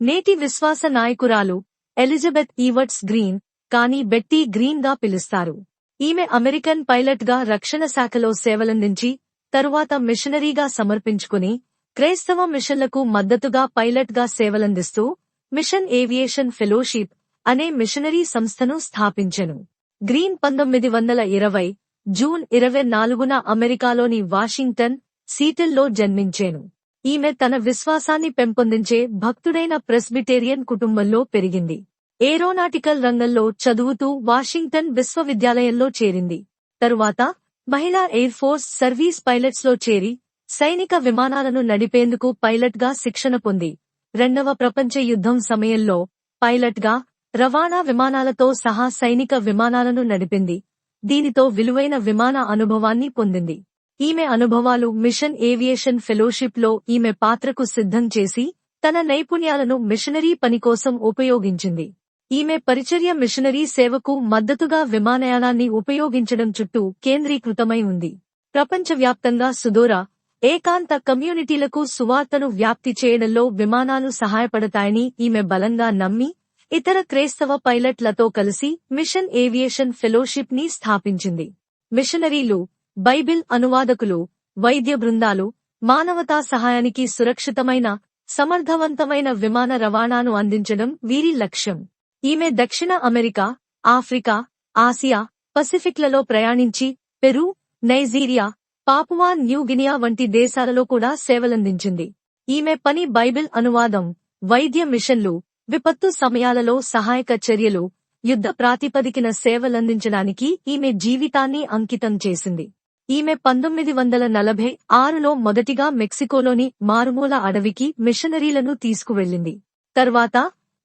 నేటి విశ్వాస నాయకురాలు ఎలిజబెత్ ఈవర్ట్స్ గ్రీన్ కానీ బెట్టీ గ్రీన్గా పిలుస్తారు. ఈమె అమెరికన్ పైలట్గా రక్షణ శాఖలో సేవలందించి తరువాత మిషనరీగా సమర్పించుకుని క్రైస్తవ మిషన్లకు మద్దతుగా పైలట్గా సేవలందిస్తూ మిషన్ ఏవియేషన్ ఫెలోషిప్ అనే మిషనరీ సంస్థను స్థాపించెను. గ్రీన్ పంతొమ్మిది వందల ఇరవై జూన్ ఇరవై నాలుగున అమెరికాలోని వాషింగ్టన్ సీటిల్లో జన్మించేను. ఈమె తన విశ్వాసాన్ని పెంపొందించే భక్తుడైన ప్రెస్బిటేరియన్ కుటుంబంలో పెరిగింది. ఏరోనాటికల్ రంగంలో చదువుతూ వాషింగ్టన్ విశ్వవిద్యాలయంలో చేరింది. తరువాత మహిళా ఎయిర్ ఫోర్స్ సర్వీస్ పైలట్స్లో చేరి సైనిక విమానాలను నడిపేందుకు పైలట్గా శిక్షణ పొంది. రెండవ ప్రపంచ యుద్ధం సమయంలో పైలట్గా రవాణా విమానాలతో సహా సైనిక విమానాలను నడిపింది. దీనితో విలువైన విమాన అనుభవాన్ని పొందింది. ఈమె అనుభవాలు మిషన్ ఏవియేషన్ ఫెలోషిప్లో ఈమె పాత్రకు సిద్ధం చేసి తన నైపుణ్యాలను మిషనరీ పని కోసం ఉపయోగించింది. ఈమె పరిచర్య మిషనరీ సేవకు మద్దతుగా విమానయానాన్ని ఉపయోగించడం చుట్టూ కేంద్రీకృతమై ఉంది. ప్రపంచవ్యాప్తంగా సుదూర ఏకాంత కమ్యూనిటీలకు సువార్తను వ్యాప్తి చేయడంలో విమానాలు సహాయపడతాయని ఈమె బలంగా నమ్మి ఇతర క్రైస్తవ పైలట్లతో కలిసి మిషన్ ఏవియేషన్ ఫెలోషిప్ని స్థాపించింది. మిషనరీలు బైబిల్ అనువాదకులు వైద్య బృందాలు మానవతా సహాయానికి సురక్షితమైన సమర్థవంతమైన విమాన రవాణాను అందించడం వీరి లక్ష్యం. ఈమె దక్షిణ అమెరికా ఆఫ్రికా ఆసియా పసిఫిక్లలో ప్రయాణించి పెరు నైజీరియా పాపువా న్యూగినియా వంటి దేశాలలో కూడా సేవలందించింది. ఈమె పని బైబిల్ అనువాదం వైద్య మిషన్లు విపత్తు సమయాలలో సహాయక చర్యలు యుద్ధ ప్రాతిపదికన సేవలందించడానికి ఈమె జీవితాన్ని అంకితం చేసింది. ఈమె పంతొమ్మిది వందల నలభై ఆరులో మొదటిగా మెక్సికోలోని మారుమూల అడవికి మిషనరీలను తీసుకువెళ్ళింది తర్వాత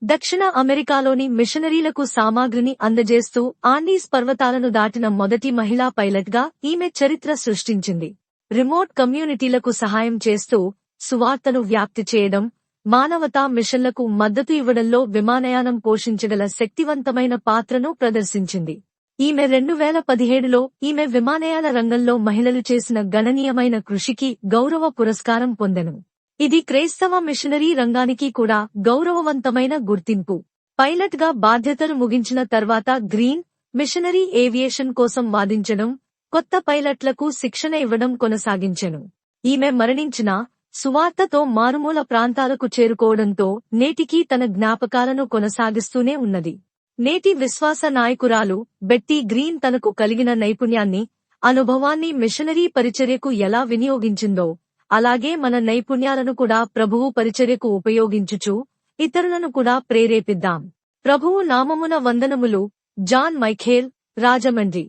దక్షిణ అమెరికాలోని మిషనరీలకు సామాగ్రిని అందజేస్తూ ఆండీస్ పర్వతాలను దాటిన మొదటి మహిళా పైలట్గా ఈమె చరిత్ర సృష్టించింది. రిమోట్ కమ్యూనిటీలకు సహాయం చేస్తూ సువార్తను వ్యాప్తి చేయడం మానవతా మిషన్లకు మద్దతు ఇవ్వడంలో విమానయానం పోషించగల శక్తివంతమైన పాత్రను ప్రదర్శించింది. ఈమె రెండు వేల పదిహేడులో ఈమె విమానయాల రంగంలో మహిళలు చేసిన గణనీయమైన కృషికి గౌరవ పురస్కారం పొందెను. ఇది క్రైస్తవ మిషనరీ రంగానికి కూడా గౌరవవంతమైన గుర్తింపు. పైలట్గా బాధ్యతలు ముగించిన తర్వాత గ్రీన్ మిషనరీ ఏవియేషన్ కోసం వాదించడం కొత్త పైలట్లకు శిక్షణ ఇవ్వడం కొనసాగించెను. ఈమె మరణించిన సువార్తతో మారుమూల ప్రాంతాలకు చేరుకోవడంతో నేటికీ తన జ్ఞాపకాలను కొనసాగిస్తూనే ఉన్నది. నేటి విశ్వాస నాయకురాలు బెట్టీ గ్రీన్ తనకు కలిగిన నైపుణ్యాన్ని అనుభవాన్ని మిషనరీ పరిచర్యకు ఎలా వినియోగించిందో అలాగే మన నైపుణ్యాలను కూడా ప్రభువు పరిచర్యకు ఉపయోగించుచు ఇతరులను కూడా ప్రేరేపిద్దాం. ప్రభువు నామమున వందనములు జాన్ మైఖేల్ రాజమండ్రి.